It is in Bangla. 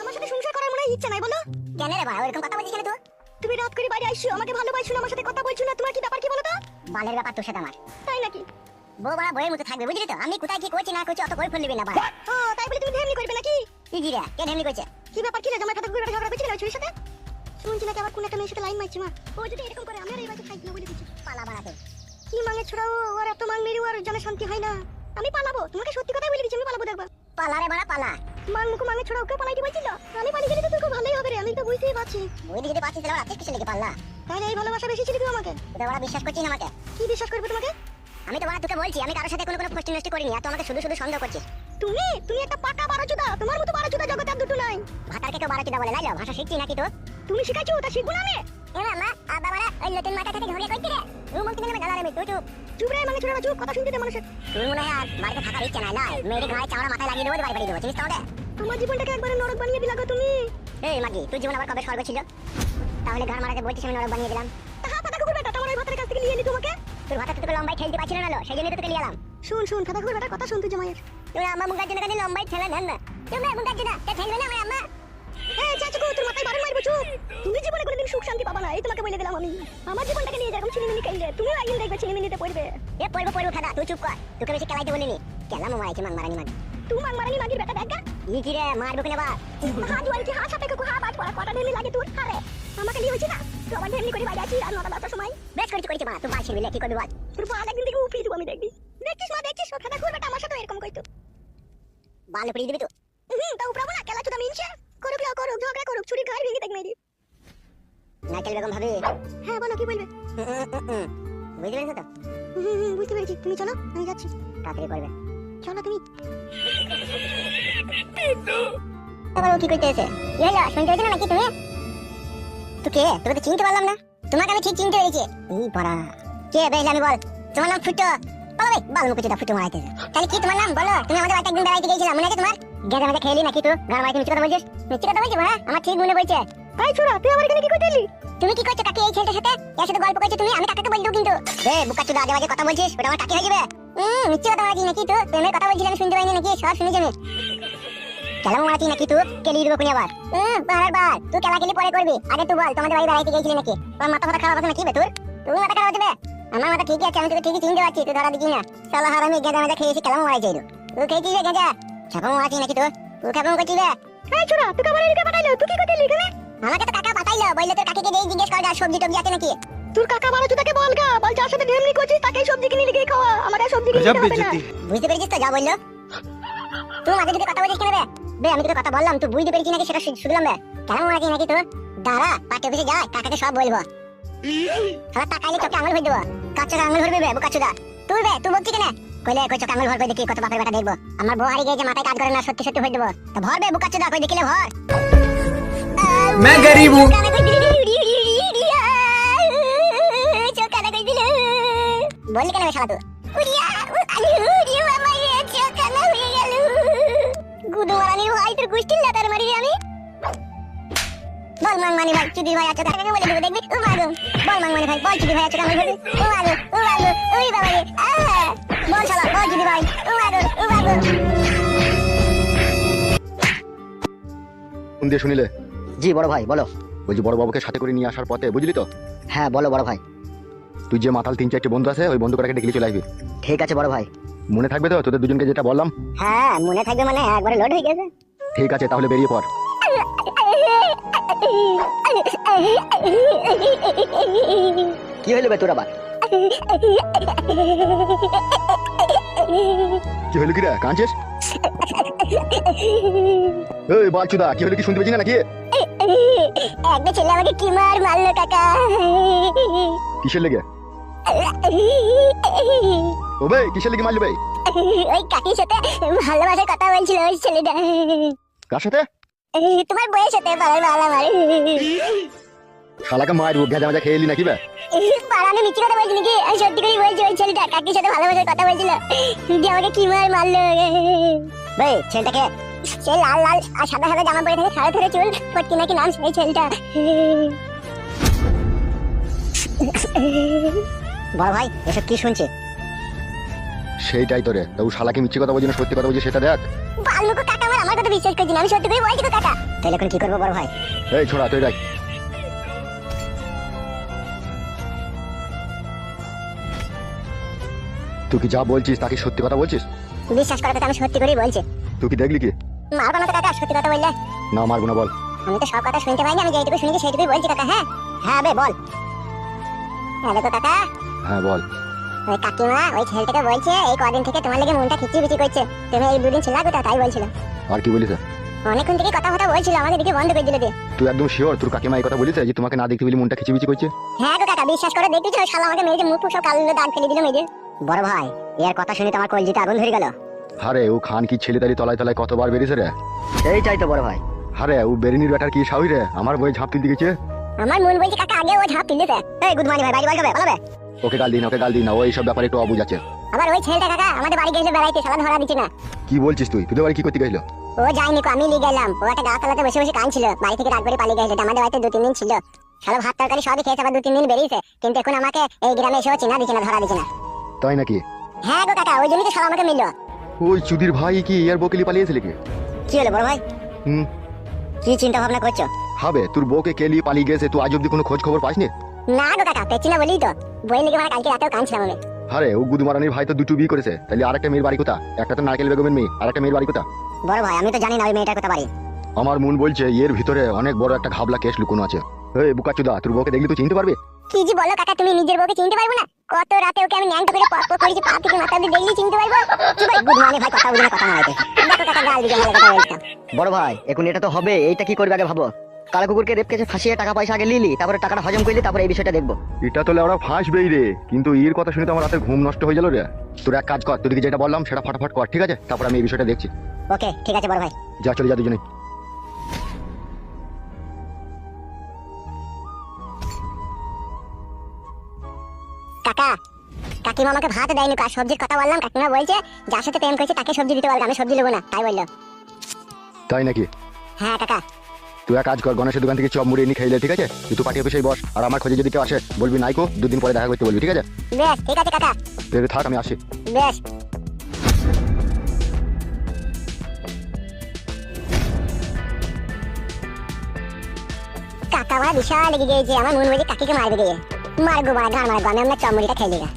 আমার সাথে সংসার করার মনে ইচ্ছা নাই বলো। কেন রে বাড়া ওরকম কথা বলছিস কেন তুই? তুমি রাত করে বাড়ি আইসো আমাকে ভালোবাসছো না আমার সাথে কথা বলছো না তোমার কি ব্যাপার কি বলো তো? বালের ব্যাপার তোর সাথে আমার। তাই নাকি? বউ বাড়া বইয়ের মতো থাকবে বুঝলি তো? আমি কোথায় কি করছি না করছি অত করে ফেলবি না বাড়া। ও তাই বলে তুমি ঢেমনি করবে নাকি? কি জি রে কে ঢেমনি করছে? কি ব্যাপার কি রে জামাই কথা ঘুরে ঝগড়া করছিলে ওই সাথে? শুনছি নাকি আবার কোন একটা মেয়ের সাথে লাইন মারছে মা। ও যদি এরকম করে আমি আর এই বাড়িতে থাকব বলে দিচ্ছি। পালা বাড়া কি মাঙে ছড়াও ওর এত মাং মেরি ওর জানে শান্তি হয় না। আমি পালাবো তোমাকে সত্যি কথাই বলে দিচ্ছি আমি পালাবো দেখবা। পালা রে বাড়া পালা। মাং মুখ মাঙে ছড়াও ওকে পালাইতে বলছিল। আমি পালিয়ে গেলে তো তোর খুব ভালোই হবে রে আমি তো বুঝতেই পারছি। বই দিকে পাচ্ছি তাহলে আজকে কিছু লেগে পাল্লা। তাহলে এই ভালোবাসা বেশি ছিল তুই আমাকে? তুই বড় বিশ্বাস করছিস না আমাকে। কি বিশ্বাস করবে তোমাকে? আমি তো বাড়া তোকে বলছি আমি কারোর সাথে কোনো কোনো ফষ্টি নষ্টি করিনি আর তুই আমাকে শুধু শুধু সন্দেহ করছিস তুমি? তুমি একটা পাকা বারোচুদা তোমার মতো বারোচুদা জগতে আর দুটো নাই। ভাতারকে কেউ বারো চিদা বলে লাইলো ভাষা শিখছি নাকি তো? তুমি শিখাইছো তা শিখব না আমি? এমা মা আব্বা বাড়া ওই নতুন মাথা থেকে ঝগড়া করছি রে। মুখ থেকে গালা রে তুই চুপ। চুপ রে মাঙে ছড়াও চুপ কথা শুনতে দে মানুষের। তুই মনে হয় আর বাড়িতে থাকার ইচ্ছা নাই লাই মেয়ের ঘাড়ে চামড়া মাথায় লাগিয়ে দেবো বাড়ি বাড়ি দেবো চিনিস তো আমাদের? আমার জীবনটাকে একবারে নরক বানিয়ে দিলা তুমি। এই মাগি তুই জীবন আবার কবে স্বর্গ ছিল? তাহলে ঘর মারাতে বলছিস আমি নরক বানিয়ে দিলাম। তা হাত পাতা কুকুর বেটা তোমার ওই ভাতের কাছ থেকে নিয়ে নি তোমাকে? তোর ভাতা তোকে লম্বাই ঠেলতে পারছিল না সেই জন্য তোকে নিয়ে এলাম শুন শুন কুকুর বেটার কথা শুন তুই জামাইয়ের তুই আমার মুখার জন্য কাছে লম্বাই ঠেলা নেন না তুমি মুখার জন্য তা ঠেলবে না আমার আম্মা এই চাচু তোর মাথায় বারণ মারবো চুপ তুমি জীবনে কোনোদিন সুখ শান্তি পাবা না এই তোমাকে বলে দিলাম আমি আমার জীবনটাকে নিয়ে যেরকম ছিনিমিনি খাইলে তুমি একদিন দেখবে ছিনিমিনিতে পড়বে এ পড়ব পড়ব খাদা তুই চুপ কর তোকে বেশি খেলাইতে বলিনি কেলাম মারাইছে মাং মারানি মাগি তুই মাং মারানি মাগির বেটা দেখা ই কি রে মারবো কিনা বা হা জুয়াল কি হা সাপে কুকু হা বাজ পড়া কটা ঢেলি লাগে তোর হারে আমাকে নিয়ে হয়েছে না? তুই আবার ঢেলি করে বাইরে আছিস আর নটা দশটার সময়? বেশ করেছি করেছি মা। তুই বাল ছিড়বি কি করবি বল তোর বাল একদিন থেকে উফিয়ে দেবো আমি দেখবি। দেখছিস মা দেখছিস? ফাদা কুকুর বেটা আমার সাথে এরকম কইতো বাল উপড়িয়ে দিবি তো? হুম তা উপরাবো না? কেলা চুদা মিনছে। করুক লাও করুক ঝগড়া করুক ছুরি ঘাড় ভেঙে দেখ মেরি। নাইকেল বেগম ভাবি? হ্যাঁ বলো কি বলবে? বুঝতে পেরেছ তো? হুম বুঝতে পেরেছি। তুমি চলো আমি যাচ্ছি। তাড়াতাড়ি করবে। চলো তুমি। ও কি করতে এসে? কি হলো শুনতে পেয়েছ না নাকি তুমি? তুই কে? তোকে তো চিনতে পারলাম না। তোমাকে আমি ঠিক চিনতে পেরেছি। এই পাড়া কে বেশ আমি বল? তোমার নাম ফুটো। বলো রে বাল মুখে ফুটো মারাইতে তাহলে কি তোমার নাম? বলো। তুমি আমাদের বাড়িতে একদিন বেড়াইতে গিয়েছিলাম মনে আছে তোমার? গেদে আমাদের খেলি নাকি তুই গান বাড়িতে মিথ্যে কথা বলছিস? মিথ্যে কথা বলছিস হ্যাঁ আমার ঠিক মনে পড়ছে। তাই ছোড়া তুই আমার এখানে কি করতে এলি তুমি কি করছ কাকে এই ছেলেটার সাথে? এর সাথে গল্প করছ তুমি? আমি কাকাকে বলব কিন্তু। রে বুকা চুদা আজে বাজে কথা বলছিস? ওটা আমার কাকে হয়ে যাবে? হুম কথা বলছিস নাকি তুই প্রেমের কথা বলছিস আমি শুনতে পাইনি নাকি? সব শুনেছি আমি। খেলা মারাতি নাকি তুই কেলি দিব কোনে আবার। হুম বারার বার তুই খেলা খেলি পরে করবি। আগে তুই বল তোমাদের বাড়ি বেড়াইতে গেছিলি নাকি? তোর মাথা ফাটা খারাপ আছে নাকি বেতুর তুমি মাথা খারাপ হবে আমার মাথা ঠিকই আছে আমি তোকে ঠিকই চিনতে পারছি তুই ধরা দিবি না। সালা হারামি গেঁজা মেজা খেয়েছি খেলা মারাই যাইলো তুই খেয়েছিস রে গেঁজা? ছাপা মারাতি নাকি তুই তুই খেপা করছিস রে? এই ছোড়া তুই কাবার এদিকে পাঠাইলো তুই কি করতে লিখলে আমাকে তো কাকা পাঠাইলো বলল তোর কাকিকে দিয়ে জিজ্ঞেস কর যা সবজি টবজি আছে নাকি। তোর কাকা বলো তাকে বল গা বল যার সাথে ঢেমনি করছিস তাকে সবজি কিনে লিখে খাওয়া আমার সবজি কিনে খাওয়া বুঝতে পেরেছিস তো যা বলল? তুই মাঝে যদি কথা বলিস কেন রে? বে আমি তোকে কথা বললাম তুই বুঝতে পেরেছিস নাকি সেটা শু- শুনলাম বে কেমন মনে নাকি তোর দাঁড়া পার্টি অফিসে যাই কাকাকে সব বলবো সারা টাকাইলে চোখে আঙুল ভরে দেবো কার চোখে আঙুল ভরবি বে বোকা চুদা তুই বে তুই বলছিস কেন কইলে কই চোখে আঙুল ভরবে দেখি কত বাপের বেটা দেখবো আমার বউ হারিয়ে গিয়েছে মাথায় কাজ করে না সত্যি সত্যি ভরে দেবো তা ভর বে বোকা চুদা কই দেখিলে ভর मैं गरीब हूँ কানে কই দিলি উড়ি উড়ি উড়ি উড়ি আ, চোখ কানে কই দিলি বললি কেন বে শালা তুই উড়িয়া আলু উড়িয়া গুদু মারানির ভাই তোর গুষ্টির লাতার মারি রে আমি। বল মাং মানি ভাই চুদি ভাই আছে কাকে বলে দেবো দেখবি? ও মাগো বল মাং মানি ভাই বল চুদি ভাই আছে কামড় ধরবি ও মাগো ও মাগো ওই বাবা রে বল শালা বল চুদি ভাই ও মাগো ও মাগো ফোন দিয়ে শুনিলে? জি বড় ভাই বলো। বলছি বড় বাবুকে সাথে করে নিয়ে আসার পথে বুঝলি তো? হ্যাঁ বলো বড় ভাই। তুই যে মাতাল তিন চারটে বন্ধু আছে ওই বন্ধু ডেকে চলে আসবি। ঠিক আছে বড় ভাই। মনে থাকবে তো? তোদের দুজনকে যেটা বললাম। হ্যাঁ মনে থাকবে মানে একবারে লোড হয়ে গেছে। ঠিক আছে তাহলে বেরিয়ে পড়। কি হইল বে তোর আবার? কি হলো কি রে? কাঁদছিস? এই বালচুদা কি হলো কি শুনতে পেয়েছি না নাকি? একটা ছেলে আমাকে কি মার মারলো কাকা? কিসের লেগে? ও বে কিসের লেগে মারলি ভাই ওই কাকির সাথে ভালোবাসার কথা বলছিল ওই ছেলেটা। কার সাথে? তোমার বইয়ের সাথে পাড়ার বাল আমার শালাকে মারবো ভেজা ভেজা খেয়ে এলি নাকি বে? পাড়ানো মিথ্যে কথা বলছি নাকি আমি সত্যি করে বলছি ওই ছেলেটা কাকির সাথে ভালোবাসার কথা বলছিল। দিয়ে আমাকে কি মার মারলো? ভাই ছেলেটাকে সে লাল লাল আর সাদা সাদা জামা পরে থাকে সাদা ধরে চুল ফটকি নাকি নাম সেই ছেলেটা। বড় ভাই এসব কি শুনছে? সেইটাই তো রে। তা ও শালাকে মিথ্যে কথা বলছি না সত্যি কথা বলছি সেটা দেখ। বালমুখো কাকা আমার আমার কথা বিশ্বাস করছি না আমি সত্যি করে বলছি গো কাকা। তাহলে এখন কি করব বড় ভাই? এই ছোড়া তুই যাই তুই কি যা বলছিস তাকে সত্যি কথা বলছিস? বিশ্বাস কথা আমি সত্যি করেই বলছি। তুই কি দেখলি কি? মারবো না তো কাকা সত্যি কথা বললে। না মারবো না বল। আমি তো সব কথা শুনতে পাইনি আমি যেটুকু শুনেছি সেইটুকুই বলছি কাকা হ্যাঁ? হ্যাঁ বে বল। হ্যাঁ দেখো কাকা। হ্যাঁ বল। ওই কাকিমা ওই ছেলেটাকে বলছে এই কদিন থেকে তোমার লেগে মনটা খিচি বিচি করছে। তুমি এই দুদিন ছিল কোথাও তাই বলছিল। আর কি বলিস? অনেকক্ষণ থেকে কথা কথা বলছিল আমাকে দিকে বন্ধ করে দিলে দিয়ে তুই একদম শিওর তোর কাকিমা এই কথা বলিস যে তোমাকে না দেখতে পেলে মনটা খিচিবিচি করছে? হ্যাঁ গো কাকা বিশ্বাস করে শালা আমাকে মেরে মুখ ফুক সব কালো দাগ ফেলে দিল মেরে বড় ভাই এর কথা শুনে তো আমার কলজিতে আগুন ধরে গেল। হারে ও খান কি ছেলে তালি তলায় তলায় কতবার বেরিয়েছে রে? এইটাই তো বড় ভাই। হারে ও বেরিনির ব্যাটার কি সাহই রে? আমার বই ঝাঁপ তুলতে গেছে? আমার মন বলছে কাকা আগে ও ঝাঁপ তুলেছে এই গুড মর্নিং ভাই বাড়ি বলবে বলবে ওকে গাল দিন ওকে গাল দিন না ও এইসব ব্যাপারে একটু অবুঝ আছে। আবার ওই ছেলেটা কাকা আমাদের বাড়ি গেছিল বেড়াইতে শালা ধরা দিচ্ছে না। কি বলছিস তুই? তুই বাড়ি কি করতে গেছিল ও যায়নি কো আমি নিয়ে গেলাম। ও একটা গাছতলাতে বসে বসে কাঁদছিল। বাড়ি থেকে রাত করে পালিয়ে গেছিল আমাদের বাড়িতে দু তিন দিন ছিল। শালা ভাত তরকারি সবই খেয়েছে আবার দু তিন দিন বেরিয়েছে। কিন্তু এখন আমাকে এই গ্রামে এসেও চিনা দিচ্ছে না ধরা দিচ্ছে না। তাই নাকি? হ্যাঁ গো কাকা ওই জন্যই তো শালা আমাকে মিলল ওই চুদির ভাই কি ইয়ার বকেলি পালিয়েছিল কি? কি হলো বড় ভাই? হুম। কি চিন্তা ভাবনা করছ? হবে তোর বউকে কেলি পালিয়ে গেছে তুই আজ অব্দি কোনো খোঁজ খবর পাসনি? না গো কাকা পেছি না বলেই তো। বই লেগে মানে কালকে রাতেও কাঁদছিলাম আমি। আরে ও গুদমারানির ভাই তো দুটো বিয়ে করেছে। তাহলে আরেকটা মেয়ের বাড়ি কোথা? একটা তো নারকেল বেগমের মেয়ে আরেকটা মেয়ের বাড়ি কোথা? বড় ভাই আমি তো জানি না ওই মেয়েটার কথা বাড়ি। আমার মন বলছে এর ভিতরে অনেক বড় একটা ঘাবলা কেস লুকোনো আছে। এই বুকাচুদা তোর বউকে দেখলি তুই চিনতে পারবি? কি জি বলো কাকা তুমি নিজের বউকে চিনতে পারব না? কত রাতে ওকে আমি ন্যাংটো করে পক করেছি পা থেকে মাথা দেখলি চিনতে পারব? কি ভাই গুড মর্নিং ভাই কথা বুঝে কথা না দেখো কাকা গাল দিকে কথা বড় ভাই এখন এটা তো হবে এইটা কি করবে আগে ভাবো? কালো কুকুরকে রেপ কেসে ফাঁসিয়ে টাকা পয়সা আগে লিলি তারপরে টাকাটা হজম করলি তারপরে এই বিষয়টা দেখব। এটা তো ওরা ফাঁসবেই রে। কিন্তু এর কথা শুনে তো আমার রাতের ঘুম নষ্ট হয়ে গেল রে। তোর এক কাজ কর তোদেরকে যেটা বললাম সেটা ফটাফট কর ঠিক আছে? তারপর আমি এই বিষয়টা দেখছি। ওকে ঠিক আছে বড় ভাই। যা চলে যা দুজনে কাকা কাকিমা আমাকে ভাত দেয়নি কার সবজির কথা বললাম কাকিমা বলছে যার সাথে প্রেম করেছে তাকে সবজি দিতে পারবে আমি সবজি নেব না তাই বলল। তাই নাকি? হ্যাঁ কাকা। তুই এক কাজ কর গণেশের দোকান থেকে চপ মুড়ি এনে খাইলে ঠিক আছে? তুই তো পার্টি অফিসেই বস। আর আমার খোঁজে যদি কেউ আসে বলবি নাইকো দুদিন পরে দেখা করতে বলবি ঠিক আছে? বেশ ঠিক আছে কাকা। তুই থাক আমি আসি। বেশ। কাকা আমার বিশাল লেগে গিয়েছে। আমার মন বলছে কাকিকে মারবে দিয়ে মারগো মারা গান মারগো আমি আপনার চমড়িটা খেয়ে দিগা